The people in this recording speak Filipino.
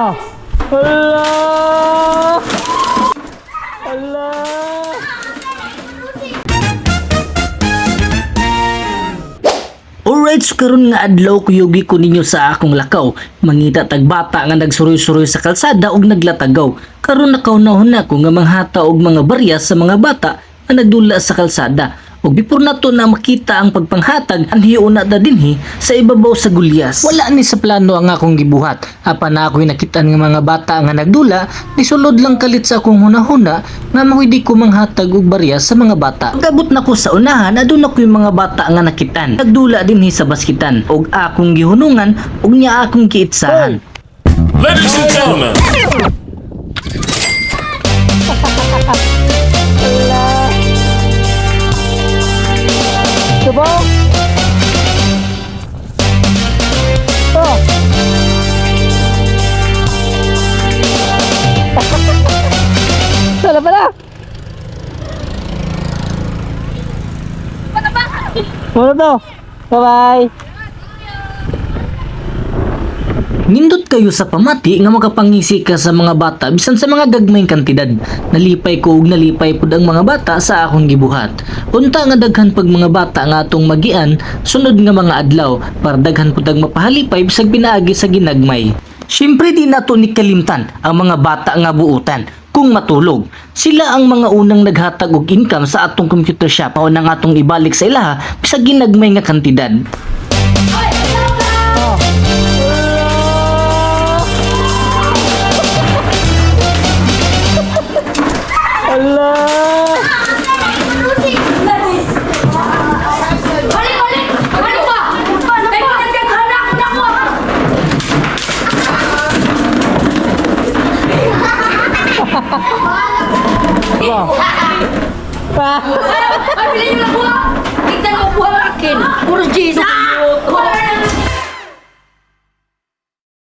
Allah! Allah! Alright, karon nga adlaw kuyugi ko ninyo sa akong lakaw. Mangita tag bata nga nagsuroy-suroy sa kalsada ug naglatagaw. Karon nakaunahon na ko nga manghata og mga barya sa mga bata nga nagdula sa kalsada. Ug before nato na makita ang pagpanghatag, anhiyo na da dinhi sa ibabaw sa gulyas. Wala ni sa plano ang akong gibuhat. Apan na ako'y nakita ng mga bata nga nagdula, nisulod lang kalit sa akong hunahuna nga mawidi ko manghatag og barya sa mga bata. Pagabot na ko sa unahan, adun ako yung mga bata nga nakitan. Nagdula dinhi sa baskitan og akong gihunungan ug niya akong kiitsahan. Ladies and gentlemen, Sana pala? Ano to? Bye-bye. Nindot kayo sa pamati nga makapangisi ka sa mga bata bisan sa mga gagmayng kantidad. Nalipay ko ug nalipay pud ang mga bata sa akong gibuhat. Unta nga daghan pag mga bata nga atong magian sunod nga mga adlaw para daghan pud ang mapahalipay bisag pinaagi sa ginagmay. Siyempre di nato ni kalimtan ang mga bata nga buutan kung matulog. Sila ang mga unang naghatag og income sa atong computer shop o nang atong ibalik sa ilaha bisag ginagmay nga kantidad. Allah! Ay, bilhin mo na buha! Tignan mo buha ng akin! Puro Jesus!